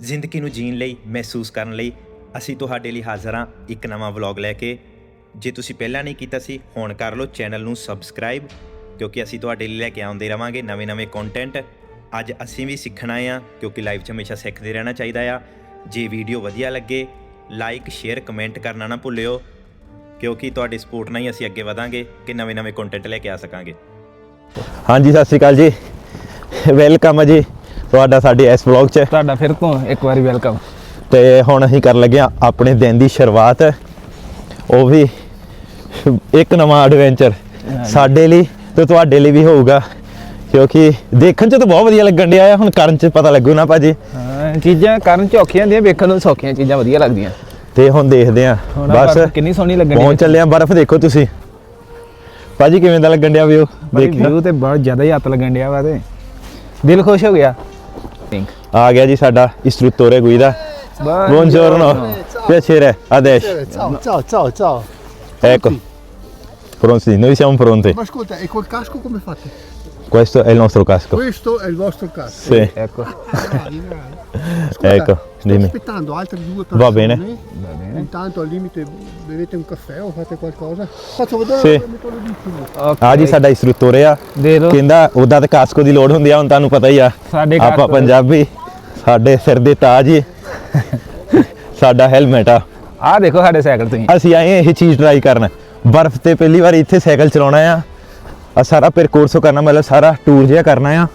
ਜ਼ਿੰਦਗੀ ਨੂੰ ਜੀਣ ਲਈ, ਮਹਿਸੂਸ ਕਰਨ ਲਈ ਅਸੀਂ ਤੁਹਾਡੇ ਲਈ ਹਾਜ਼ਰ ਹਾਂ ਇੱਕ ਨਵਾਂ ਵਲੌਗ ਲੈ ਕੇ। ਜੇ ਤੁਸੀਂ ਪਹਿਲਾਂ ਨਹੀਂ ਕੀਤਾ ਸੀ, ਹੁਣ ਕਰ ਲਓ, ਚੈਨਲ ਨੂੰ ਸਬਸਕ੍ਰਾਈਬ, ਕਿਉਂਕਿ ਅਸੀਂ ਤੁਹਾਡੇ ਲਈ ਲੈ ਕੇ ਆਉਂਦੇ ਰਵਾਂਗੇ ਨਵੇਂ-ਨਵੇਂ ਕੰਟੈਂਟ ਅੱਜ ਅਸੀਂ ਵੀ ਸਿੱਖਣਾ ਆ ਕਿਉਂਕਿ ਲਾਈਫ 'ਚ ਹਮੇਸ਼ਾ ਸਿੱਖਦੇ ਰਹਿਣਾ ਚਾਹੀਦਾ ਆ। ਜੇ ਵੀਡੀਓ ਵਧੀਆ ਲੱਗੇ ਲਾਈਕ ਸ਼ੇਅਰ ਕਮੈਂਟ ਕਰਨਾ ਨਾ ਭੁੱਲਿਓ, ਕਿਉਂਕਿ ਤੁਹਾਡੀ ਸਪੋਰਟ ਨਾਲ ਹੀ ਅਸੀਂ ਅੱਗੇ ਵਧਾਂਗੇ ਕਿ ਨਵੇਂ-ਨਵੇਂ ਕੰਟੈਂਟ ਲੈ ਕੇ ਆ ਸਕਾਂਗੇ। ਹਾਂਜੀ, ਸਤਿ ਸ਼੍ਰੀ ਅਕਾਲ ਜੀ। ਵੈਲਕਮ ਹੈ ਜੀ। ਤੁਹਾਡਾ ਸਾਡੇ ਇਸ ਵਲੌਗ 'ਚ। ਤੁਹਾਡਾ ਫਿਰ ਤੋਂ ਇੱਕ ਵਾਰੀ ਵੈਲਕਮ ਤੇ ਹੁਣ ਅਸੀਂ ਕਰਨ ਲੱਗੇ ਹਾਂ ਆਪਣੇ ਦਿਨ ਦੀ ਸ਼ੁਰੂਆਤ। ਉਹ ਵੀ ਇੱਕ ਨਵਾਂ ਐਡਵੈਂਚਰ ਸਾਡੇ ਲਈ ਤੇ ਤੁਹਾਡੇ ਲਈ ਵੀ ਹੋਊਗਾ। ਕਿਉਂਕਿ ਦੇਖਣ 'ਚ ਤਾਂ ਬਹੁਤ ਵਧੀਆ ਲੱਗਣ ਡਿਆ ਆ ਹੁਣ ਕਰਨ 'ਚ ਪਤਾ ਲੱਗੂ ਨਾ ਭਾਜੀ। ਹਾਂ ਚੀਜ਼ਾਂ ਕਰਨ ਚ ਔਖੀਆਂ ਹੁੰਦੀਆਂ ਵੇਖਣ ਨੂੰ ਸੌਖੀਆਂ ਚੀਜ਼ਾਂ ਵਧੀਆ ਲੱਗਦੀਆਂ। ਤੇ ਹੁਣ ਦੇਖਦੇ ਆ ਬਸ ਕਿੰਨੀ ਸੋਹਣੀ ਲੱਗਣ ਪਹੁੰਚ ਚੱਲੇ ਆ ਬਰਫ਼ ਦੇਖੋ ਤੁਸੀਂ। ਭਾਜੀ ਕਿਵੇਂ ਦਾ ਲੱਗਣ ਡਿਆ ਦੇਖਿਆ ਵਿਊ ਤੇ ਬਹੁਤ ਜ਼ਿਆਦਾ ਹੀ ਹੱਥ ਲੱਗਣ ਡਿਆ ਵਾ ਤੇ। ਦਿਲ ਖੁਸ਼ ਹੋ ਗਿਆ। think? आ गया जी साडा इस्तरुत तोरे गुइदा Buongiorno. Piacere, adesso. Ciao, ciao, ciao, ciao. Ecco. Pronti, noi siamo pronti. Ma ascolta, e col casco come fate? Questo è il nostro casco. Questo è il vostro casco. Sì, Ecco, Bravi, bravi. Ecco, sto dimmi. aspettando altre due persone. Va bene. Intanto al limite bevete un caffè o fate qualcosa. Faccio vedere Sì. lo dici. Okay ਆ ਜੀ ਸਾਡਾ ਇਸਟ੍ਰੂਤੋਰੇ ਆ ਦੇ ਲੋ ਕਹਿੰਦਾ ਉਹਦਾ ਤਾਂ Kasco ਦੀ ਲੋੜ ਹੁੰਦੀ ਆ ਹੁਣ ਤੁਹਾਨੂੰ ਪਤਾ ਹੀ ਆ ਸਾਡੇ ਆਪਾਂ ਕਾਸਕੋ ਪੰਜਾਬੀ ਸਾਡੇ ਸਿਰ ਦੇ ਤਾਜ ਹੀ ਸਾਡਾ ਹੈਲਮਟ ਆ ਆਹ ਦੇਖੋ ਸਾਡੇ ਸਾਈਕਲ ਤੁਸੀਂ ਅਸੀਂ ਆਏ ਹਾਂ ਇਹ ਚੀਜ਼ ਟਰਾਈ ਕਰਨ ਬਰਫ਼ ਤੇ ਪਹਿਲੀ ਵਾਰ ਇੱਥੇ ਸਾਈਕਲ ਚਲਾਉਣਾ ਆ ਆ ਸਾਰਾ ਫਿਰ ਕੋਰਸੋ ਕਰਨਾ ਮਤਲਬ ਸਾਰਾ ਟੂਰ ਜਿਹਾ ਕਰਨਾ ਆ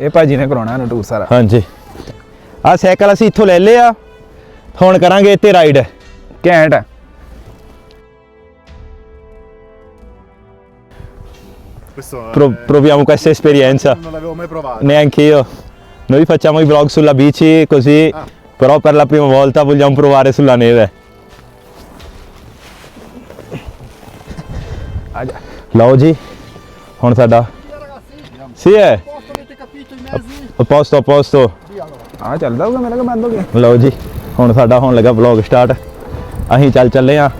ਇਹ ਭਾਜੀ ਨੇ ਕਰਾਉਣਾ ਇਹਨੂੰ ਟੂਰ ਸਾਰਾ ਹਾਂਜੀ ਆ ਸਾਈਕਲ ਅਸੀਂ ਇੱਥੋਂ ਲੈ ਲਿਆ ਹੁਣ ਕਰਾਂਗੇ ਇੱਥੇ ਰਾਈਡ ਘੈਂਟ ਆ। Questo Pro- eh, proviamo questa esperienza non l'avevo mai provato. neanche io noi facciamo i vlog sulla bici così però per la prima volta vogliamo provare sulla neve ਆ ਜਾ ਲਓ ਜੀ ਹੁਣ ਸਾਡਾ ਸੀ ਹੈ Posto, avete capito i mezzi? a posto a posto ਆ ਚੱਲਦਾ ਹੋਊਗਾ ਮੇਰਾ ਕਿ ਬੰਦ ਹੋ ਗਿਆ ਲਓ ਜੀ ਹੁਣ ਸਾਡਾ ਹੋਣ ਲੱਗਾ ਵਲੌਗ ਸਟਾਰਟ ਅਸੀਂ ਚੱਲ ਚੱਲੇ ਆ।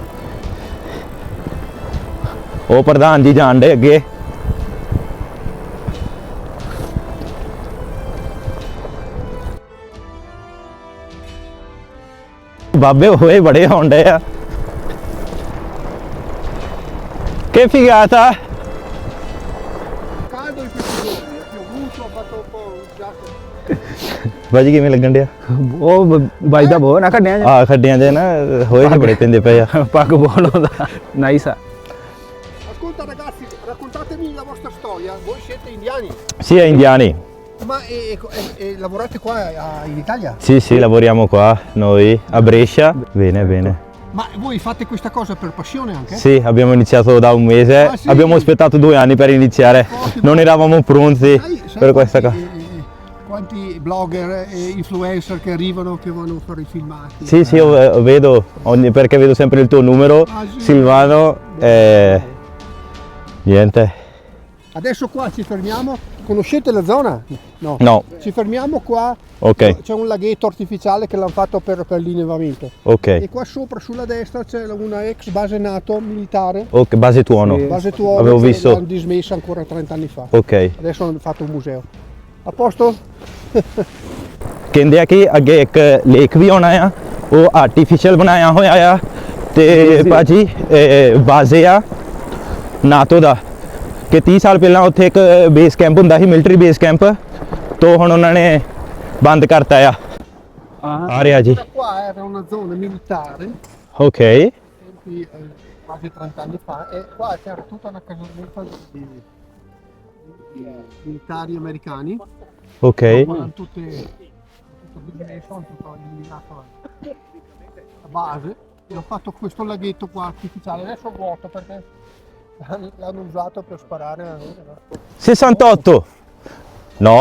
ਉਹ ਪ੍ਰਧਾਨ ਜੀ ਜਾਣ ਡੇ ਅੱਗੇ। ਬਾਬੇ ਹੋਏ ਬੜੇ ਹੋਂਡੇ ਆ। che figata Caldo giacco. ਬਾਜੀ ਕਿਵੇਂ ਲੱਗਣ ਡਿਆ ਉਹ ਬ- ਬਾਈ ਦਾ ਬਹੁਤ ਨਾ ਕੱਢਿਆ ਆ ਖੱਡਿਆਂ ਦੇ ਨਾ ਹੋਏ ਜਿਹੇ ਬੜੇ ਪੈਂਦੇ ਪਏ ਆ ਪੱਗ ਬੋਲ ਹੁੰਦਾ ਨਾਈਸ ਆ Ascolta ragazzi, raccontatemi la vostra storia. Voi siete indiani, Sì, è indiani. ma e- e- e lavorate qua a- in Italia? Sì, sì, lavoriamo qua noi a Brescia. Bene, bene. Ma voi fate questa cosa per passione anche? Sì, abbiamo iniziato da un mese. Ah, sì? Abbiamo aspettato due anni per iniziare. Ottimo. Non eravamo pronti Sai- sai per questa quanti, cosa. eh, eh, Quanti blogger e influencer che arrivano che vanno a fare i filmati? Sì, sì, io eh, vedo, ogni- perché vedo sempre il tuo numero, Ah, sì? Silvano. E... Niente. Adesso qua ci fermiamo. Conoscete la zona? No. No, Ci fermiamo qua. ok, C'è un laghetto artificiale che l'hanno fatto per, per l'innevamento. ok. E qua sopra sulla destra c'è una ex base NATO militare. Ok, base tuono. Sì. Base Tuono Avevo che visto. l'hanno dismessa ancora 30 anni fa. Ok. Adesso hanno fatto un museo. A posto? ਕਹਿੰਦੇ ਆ ਕਿ ਅੱਗੇ ਇੱਕ lake ਵੀ ਆਉਣਾ ਆ ਉਹ artificial ਬਣਾਇਆ ਹੋਇਆ ਆ ਤੇ ਭਾਜੀ ਇਹ ਬਾਜ਼ੇ ਆ ਨਾਟੋ ਦਾ ਕਿ 30 ਸਾਲ ਪਹਿਲਾਂ ਉੱਥੇ ਇੱਕ ਬੇਸ ਕੈਂਪ ਹੁੰਦਾ ਸੀ ਮਿਲਟਰੀ ਬੇਸ ਕੈਂਪ ਤੋਂ ਹੁਣ ਉਹਨਾਂ ਨੇ ਬੰਦ ਕਰਤਾ ਆ। ਆ ਰਿਹਾ ਜੀ। Qua era una zona militare, okay tempi, eh, quasi 30 anni fa, e qua c'era tutta una casernetta di, di militari americani. Okay Erano tutte, tutto dismesso, tutto eliminato la base. E ho fatto questo laghetto qua artificiale, adesso è vuoto perché l'hanno usato per sparare. a- 68 no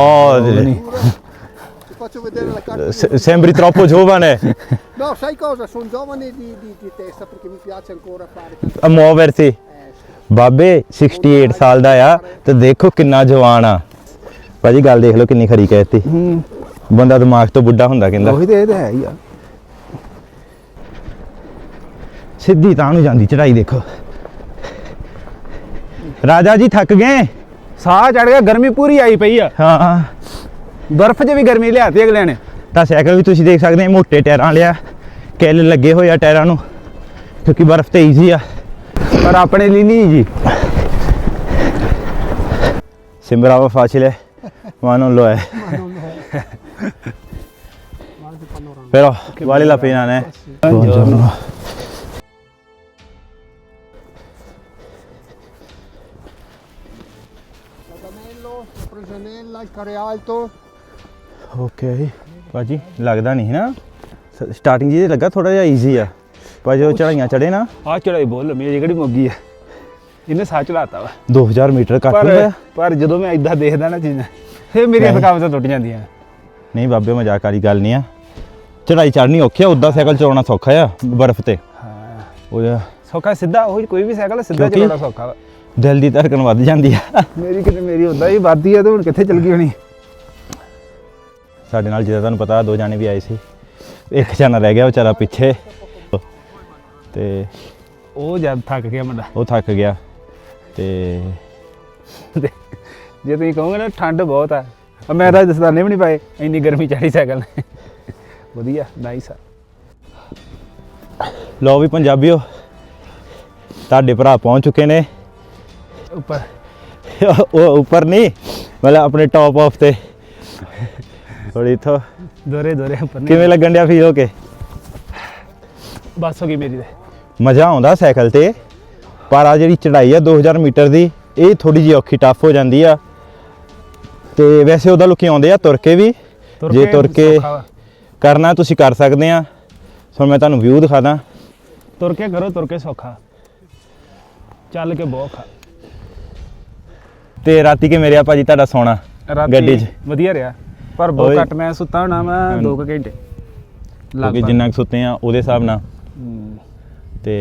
Ti faccio vedere la carta. di- se- sembri troppo giovane No, sai cosa? Sono giovane di, di- di testa perché mi piace ancora fare. tante- ਆ ਮੁਆਵਰਤੀ Eh, sì. ਬਾਬੇ 68 ਸਾਲ ਦਾ ਆ ਤੇ ਦੇਖੋ ਕਿੰਨਾ ਜਵਾਨ ਆ ਭਾਜੀ ਗੱਲ ਦੇਖ ਲਓ ਕਿੰਨੀ ਖਰੀ ਕਹਿਤੀ। ਹੂੰ। ਬੰਦਾ ਦਿਮਾਗ ਤੋਂ ਬੁੱਢਾ ਹੁੰਦਾ ਕਹਿੰਦਾ। ਉਹੀ ਤੇ ਇਹ ਤਾਂ ਹੈ ਹੀ ਆ। ਸਿੱਧੀ ਤਾਂ ਨੂੰ ਜਾਂਦੀ ਚੜਾਈ ਦੇਖੋ। ਰਾਜਾ ਜੀ ਥੱਕ ਗਏ। ਸਾਹ ਚੜ ਗਿਆ ਗਰਮੀ ਪੂਰੀ ਆਈ ਪਈ ਆ। ਹਾਂ। ਬਰਫ਼ 'ਚ ਵੀ ਗਰਮੀ ਲਿਆਤੀ ਅਗਲੇ ਨੇ। ਤਾਂ ਸਾਈਕਲ ਵੀ ਤੁਸੀਂ ਦੇਖ ਸਕਦੇ ਆ ਮੋਟੇ ਟਾਇਰਾਂ ਵਾਲਿਆ। ਕਿੱਲ ਲੱਗੇ ਹੋਏ ਆ ਟਾਇਰਾਂ ਨੂੰ ਕਿਉਂਕਿ ਬਰਫ਼ ਤੇ ਈਜ਼ੀ ਆ। ਪਰ ਆਪਣੇ ਲਈ ਨਹੀਂ ਜੀ। sembrava facile ma non lo è però vale la pena né buongiorno L'aganello, la presanella, il care alto. Okay ਭਾਜੀ ਲੱਗਦਾ ਨਹੀਂ ਨਾ ਸਟਾਰਟਿੰਗ ਜੀ ਲੱਗਾ ਥੋੜਾ ਜਿਹਾ ਈਜ਼ੀ ਆ ਪਰ ਜਦੋਂ ਚੜਾਈਆਂ ਚੜੇ ਨਾ ਆ ਚੜਾਈ ਬਹੁਤ ਲੰਮੀ ਹੈ ਜਿਹੜੀ ਮੁੱਗੀ ਹੈ ਇਹਨੇ ਸਾਹ ਚੜਾਤਾ ਵਾ। 2000 ਮੀਟਰ ਕੱਟ ਪਰ ਲਿਆ। ਪਰ ਜਦੋਂ ਮੈਂ ਇਦਾਂ ਦੇਖਦਾ ਨਾ ਚੀਜ਼ਾਂ ਫੇਰ ਮੇਰੀਆਂ ਨਹੀਂ। ਥਕਾਵਟਾਂ ਟੁੱਟ ਜਾਂਦੀਆਂ। ਨਹੀਂ ਬਾਬੇ ਮਜ਼ਾਕ ਵਾਲੀ ਗੱਲ ਨਹੀਂ ਆ। ਚੜਾਈ ਚੜਨੀ ਔਖੀ ਆ ਉਦਾਂ ਸਾਈਕਲ ਚਲਾਉਣਾ ਸੌਖਾ ਆ ਬਰਫ਼ ਤੇ। ਹਾਂ। ਉਹ ਜਿਹਾ। ਸੌਖਾ ਸਿੱਧਾ ਉਹ ਕੋਈ ਵੀ ਸਾਈਕਲ ਸਿੱਧਾ ਕਿਉਂਕਿ- ਚਲਾਉਣਾ ਸੌਖਾ ਵਾ। ਦਿਲ ਦੀ ਧੜਕਣ ਵੱਧ ਜਾਂਦੀ ਆ। ਮੇਰੀ ਕਿਤੇ ਮੇਰੀ ਉਦਾਂ ਹੀ ਵੱਧਦੀ ਆ ਤੇ ਹੁਣ ਕਿੱਥੇ ਚਲ ਗਈ ਹੋਣੀ? ਸਾਡੇ ਨਾਲ ਜਿਹਦਾ ਤੁਹਾਨੂੰ ਪਤਾ ਦੋ ਜਾਣੇ ਵੀ ਆਏ ਸੀ। ਇੱਕ ਜਾਣਾ ਰਹਿ ਗਿਆ ਵਿਚਾਰਾ ਪਿੱਛੇ। ਤੇ ਉਹ ਜਦ ਥੱਕ ਗਿਆ ਮੁੰਡਾ। ਉਹ ਥੱਕ ਗਿਆ। ਤੇ ਜੇ ਤੁਸੀਂ ਕਹੋਗੇ ਨਾ ਠੰਡ ਬਹੁਤ ਆ। ਆ ਮੈਂ ਤਾਂ ਦਸਤਾਨੇ ਵੀ ਨਹੀਂ ਪਾਏ ਇੰਨੀ ਗਰਮੀ ਚੜੀ ਸਾਈਕਲ ਨੇ। ਵਧੀਆ ਨਾਈਸ ਆ। ਲੋ ਵੀ ਪੰਜਾਬੀਓ ਤੁਹਾਡੇ ਭਰਾ ਪਹੁੰਚ ਚੁੱਕੇ ਨੇ। ਉੱਪਰ। ਉਹ ਉੱਪਰ ਨਹੀਂ ਮਤਲਬ ਆਪਣੇ ਟੌਪ ਆਫ ਤੇ। ਥੋੜੀ ਇਥੋਂ। ਦੋਰੇ ਦੋਰੇ ਉੱਪਰ ਨਹੀਂ। ਕਿਵੇਂ ਲੱਗਣ ਡਿਆ ਫੀਲ ਹੋ ਕੇ? ਬਸ ਹੋ ਗਈ ਮੇਰੀ ਤੇ। ਮਜ਼ਾ ਆਉਂਦਾ ਸਾਈਕਲ ਤੇ। ਪਰ ਆ ਜਿਹੜੀ ਚੜਾਈ ਆ 2000 ਮੀਟਰ ਦੀ ਇਹ ਥੋੜੀ ਜਿਹੀ ਔਖੀ ਟਫ ਹੋ ਜਾਂਦੀ ਆ। ਤੇ ਵੈਸੇ ਉਹਦਾ ਲੋਕੀ ਆਉਂਦੇ ਆ ਤੁਰ ਕੇ ਵੀ। ਜੇ ਤੁਰ ਕੇ। ਕਰਨਾ ਤੁਸੀਂ ਕਰ ਸਕਦੇ ਆ। ਸੋ ਮੈਂ ਤੁਹਾਨੂੰ ਵਿਊ ਦਿਖਾ ਦਾਂ। ਤੁਰ ਕੇ ਕਰੋ ਤੁਰ ਕੇ ਸੌਖਾ। ਚੱਲ ਕੇ ਬਹੁਤ ਔਖਾ। ਤੇ ਰਾਤੀ ਕੇ ਮੇਰੇ ਆ ਭਾਜੀ ਤੁਹਾਡਾ ਸੋਣਾ ਗੱਡੀ 'ਚ? ਵਧੀਆ ਰਿਹਾ। ਪਰ ਬਹੁਤ। ਘੱਟ ਮੈਂ ਸੁੱਤਾ ਹੋਣਾ ਮੈਂ 2 ਘੰਟੇ। ਕਿਉਂਕਿ ਲਗਭਗ। ਜਿੰਨਾ ਕੁ ਸੁੱਤੇ ਆ ਉਹਦੇ ਹਿਸਾਬ ਨਾਲ। ਤੇ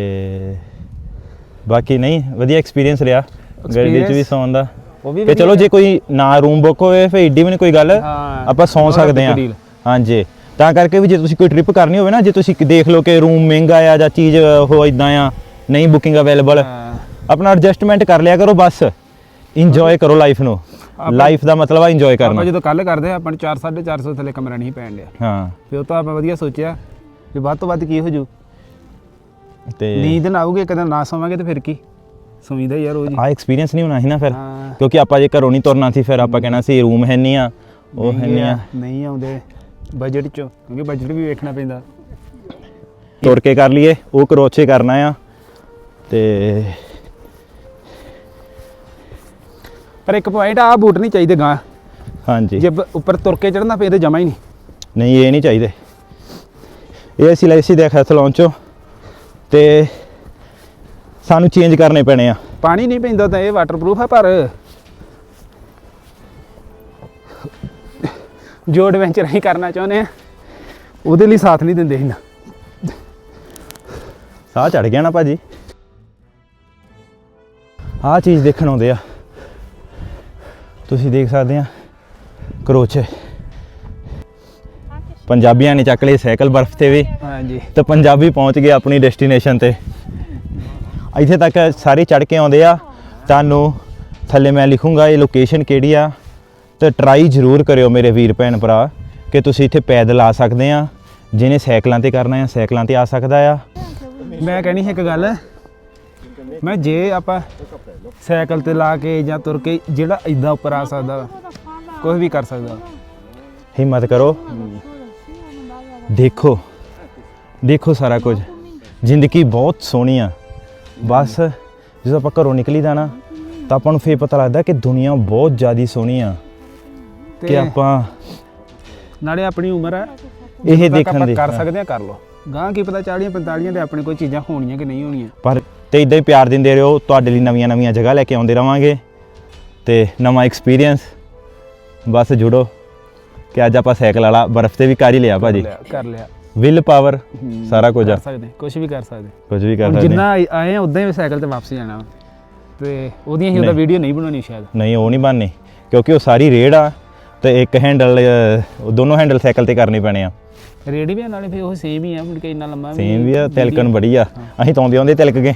ਬਾਕੀ ਨਹੀਂ ਵਧੀਆ ਐਕਸਪੀਰੀਅੰਸ ਰਿਹਾ। ਗੱਡੀ 'ਚ ਵੀ? ਸੌਣ ਦਾ। ਉਹ ਵੀ ਤੇ ਚਲੋ ਜੇ ਕੋਈ ਨਾ ਰੂਮ ਬੁੱਕ ਹੋਵੇ ਫਿਰ ਏਡੀ ਵੀ ਨਹੀਂ ਕੋਈ ਗੱਲ। ਆਪਾਂ ਸੌਂ ਸਕਦੇ ਆ। ਹਾਂਜੀ। ਤਾਂ ਕਰਕੇ ਵੀ ਜੇ ਤੁਸੀਂ ਕੋਈ ਟ੍ਰਿਪ ਕਰਨੀ ਹੋਵੇ ਨਾ ਜੇ ਤੁਸੀਂ ਦੇਖ ਲਓ ਕਿ ਰੂਮ ਮਹਿੰਗਾ ਆ ਜਾਂ ਚੀਜ਼ ਹੋ ਇਦਾਂ ਆ ਨਹੀਂ ਬੁਕਿੰਗ ਅਵੇਲੇਬਲ। ਆਪਣਾ ਐਡਜਸਟਮੈਂਟ ਕਰ ਲਿਆ ਕਰੋ ਬਸ। ਇੰਜੋਏ ਕਰੋ ਲਾਈਫ ਨੂੰ। ਆਪਾਂ- ਲਾਈਫ ਦਾ ਮਤਲਬ ਆ ਇੰਜੋਏ ਆਪਾਂ ਕਰਨਾ ਜਦੋਂ ਕੱਲ ਕਰਦੇ ਆ ਆਪਾਂ ਨੂੰ 4 450 ਥੱਲੇ ਕਮਰਾ ਨਹੀਂ ਪੈਣ ਡਿਆ। ਹਾਂ। ਫਿਰ ਉਹ ਤਾਂ ਆਪਾਂ ਵਧੀਆ ਸੋਚਿਆ ਵੀ ਵੱਧ ਤੋਂ ਵੱਧ ਕੀ ਹੋ ਜੂ। ਤੇ ਨੀਂਦ ਨਾ ਆਊਗੀ ਕਦੇ ਨਾ ਸੋਵਾਂਗੇ ਤੇ ਫਿਰ ਕੀ? ਸੌਂਦਾ ਯਾਰ ਰੋਜ਼ ਹੀ ਆ ਐਕਸਪੀਰੀਅੰਸ ਨਹੀਂ ਹੋਣਾ ਸੀ ਨਾ ਫਿਰ ਹਾਂ। ਕਿਉਂਕਿ ਆਪਾਂ ਜੇ ਘਰੋਂ ਨਹੀਂ ਤੁਰਨਾ ਸੀ ਫਿਰ ਆਪਾਂ ਕਹਿਣਾ ਸੀ ਰੂਮ ਹੈ ਨਹੀਂ ਆ ਉਹ ਹੈ ਨਹੀਂ ਆ। ਨਹੀਂ ਆਉਂਦੇ। ਬਜਟ ਚੋਂ ਕਿਉਂਕਿ ਬਜਟ ਵੀ ਵੇਖਣਾ ਪੈਂਦਾ। ਤੁਰ ਕੇ ਕਰ ਲਈਏ ਉਹ ਕਰੋਚੇ ਕਰਨਾ ਆ ਤੇ ਪਰ ਇੱਕ ਪੁਆਇੰਟ ਆ ਬੂਟ ਨਹੀਂ ਚਾਹੀਦੇ ਗਾਂ ਹਾਂਜੀ। ਜੇ ਬ- ਉੱਪਰ ਤੁਰ ਕੇ ਚੜਨਾ ਪਏ ਤੇ ਜਮਾ ਹੀ ਨਹੀਂ। ਨਹੀਂ ਇਹ ਨਹੀਂ ਚਾਹੀਦੇ। ਇਹ ਅਸੀਂ ਲਏ ਸੀ ਦੇਖ ਐਥਲੌਨ ਚੋਂ। ਤੇ ਸਾਨੂੰ ਚੇਂਜ ਕਰਨੇ ਪੈਣੇ ਆ। ਪਾਣੀ ਨਹੀਂ ਪੈਂਦਾ ਤਾਂ ਇਹ ਵਾਟਰਪ੍ਰੂਫ ਆ ਪਰ ਜੋ ਐਡਵੈਂਚਰ ਅਸੀਂ ਕਰਨਾ ਚਾਹੁੰਦੇ ਆ ਉਹਦੇ ਲਈ ਸਾਥ ਨਹੀਂ ਦਿੰਦੇ ਇਹਨਾਂ ਸਾਹ ਚੜ ਗਿਆ ਨਾ ਭਾਜੀ। ਆਹ ਚੀਜ਼ ਦੇਖਣ ਆਉਂਦੇ ਆ। ਤੁਸੀਂ ਦੇਖ ਸਕਦੇ ਆ ਕਰੋਚੇ। ਪੰਜਾਬੀਆਂ ਨੇ ਚੱਕ ਲਈ ਸਾਈਕਲ ਬਰਫ਼ ਤੇ ਵੀ। ਹਾਂਜੀ। ਤੇ ਪੰਜਾਬੀ ਪਹੁੰਚ ਗਏ ਆਪਣੀ ਡੈਸਟੀਨੇਸ਼ਨ ਤੇ। ਇੱਥੇ ਤੱਕ ਸਾਰੇ ਚੜ ਕੇ ਆਉਂਦੇ ਆ। ਤੁਹਾਨੂੰ ਥੱਲੇ ਮੈਂ ਲਿਖੂੰਗਾ ਇਹ ਲੋਕੇਸ਼ਨ ਕਿਹੜੀ ਆ। ਤੇ ਟਰਾਈ ਜ਼ਰੂਰ ਕਰਿਓ ਮੇਰੇ ਵੀਰ ਭੈਣ ਭਰਾ ਕਿ ਤੁਸੀਂ ਇੱਥੇ ਪੈਦਲ ਆ ਸਕਦੇ ਆ। ਜਿਹਨੇ ਸਾਈਕਲਾਂ ਤੇ ਕਰਨਾ ਆ ਸਾਈਕਲਾਂ ਤੇ ਆ ਸਕਦਾ ਆ। ਮੈਂ ਕਹਿਣੀ ਸੀ ਇੱਕ ਗੱਲ। ਮੈਂ ਜੇ ਆਪਾਂ ਸਾਈਕਲ ਤੇ ਲਾ ਕੇ ਜਾਂ ਤੁਰ ਕੇ ਜਿਹੜਾ ਇਦਾਂ ਉੱਪਰ ਆ ਸਕਦਾ ਕੋਈ ਵੀ ਕਰ ਸਕਦਾ। ਹਿੰਮਤ ਕਰੋ। ਦੇਖੋ ਦੇਖੋ ਸਾਰਾ ਕੁਝ। ਜ਼ਿੰਦਗੀ ਬਹੁਤ ਸੋਹਣੀ ਆ। ਬਸ ਜਦੋਂ ਆਪਾਂ ਘਰੋਂ ਨਿਕਲੀਦਾ ਨਾ ਤਾਂ ਆਪਾਂ ਨੂੰ ਫੇਰ ਪਤਾ ਲੱਗਦਾ ਕਿ ਦੁਨੀਆ ਬਹੁਤ ਜ਼ਿਆਦੀ ਸੋਹਣੀ ਆ। ਕਿ ਆਪਾਂ ਨਾਲੇ ਆਪਣੀ ਉਮਰ ਆ। ਇਹ ਦੇਖਣ ਦੇ। ਕਰ। ਸਕਦੇ ਆ ਕਰ ਲਓ। ਗਾਂ ਕੀ ਪਤਾ 40 45 ਤੇ ਆਪਣੇ ਕੋਈ ਚੀਜ਼ਾਂ ਹੋਣੀਆਂ ਕਿ ਨਹੀਂ ਹੋਣੀਆਂ। ਪਰ ਤੇ ਇਦਾਂ ਹੀ ਪਿਆਰ ਦਿੰਦੇ ਰਹੋ ਤੁਹਾਡੇ ਲਈ ਨਵੀਆਂ ਨਵੀਆਂ ਜਗ੍ਹਾ ਲੈ ਕੇ ਆਉਂਦੇ ਰਵਾਂਗੇ। ਤੇ ਨਵਾਂ ਐਕਸਪੀਰੀਅੰਸ ਬਸ ਜੁੜੋ। ਕਿ ਅੱਜ ਆਪਾਂ ਸਾਈਕਲ ਵਾਲਾ ਬਰਫ਼ ਤੇ ਵੀ ਕਰ ਹੀ ਲਿਆ ਭਾਜੀ। ਲਿਆ, ਕਰ ਲਿਆ। ਵਿਲ ਪਾਵਰ ਸਾਰਾ ਕੁਝ ਆ। ਕਰ ਸਕਦੇ ਕੁਝ ਵੀ ਕਰ ਸਕਦੇ। ਕੁਝ ਵੀ ਕਰ ਹੁਣ ਸਕਦੇ। ਜਿੰਨਾ ਆਏ- ਆ ਉਦਾਂ ਹੀ ਸਾਈਕਲ ਤੇ ਵਾਪਸ ਜਾਣਾ। ਵਾ। ਤੇ ਉਹਦੀਆਂ ਹੀ ਉਹਦਾ। ਵੀਡੀਓ ਨਹੀਂ ਬਣਾਉਣੀ ਸ਼ਾਇਦ। ਨਹੀਂ ਉਹ ਨਹੀਂ ਬਣਨੀ ਕਿਉਂਕਿ ਉਹ ਸਾਰੀ ਰੇਡ ਆ ਤੇ ਇੱਕ ਹੈਂਡਲ ਉਹ ਦੋਨੋਂ ਹੈਂਡਲ ਸਾਈਕਲ ਤੇ ਕਰਨੇ ਪੈਣੇ ਆ। ਰੇਡੀ ਵੀ ਆ, ਨਾਲੇ ਫਿਰ ਉਹ ਸੇਮ ਹੀ ਆ ਮੁੜ ਕੇ ਇੰਨਾ ਲੰਮਾ ਸੇਮ ਵੀ ਆ ਤਿਲਕਣ ਬੜੀ ਆ। ਅਸੀਂ ਤੌਂਦੇ ਆਉਂਦੇ ਤਿਲਕ ਗਏ।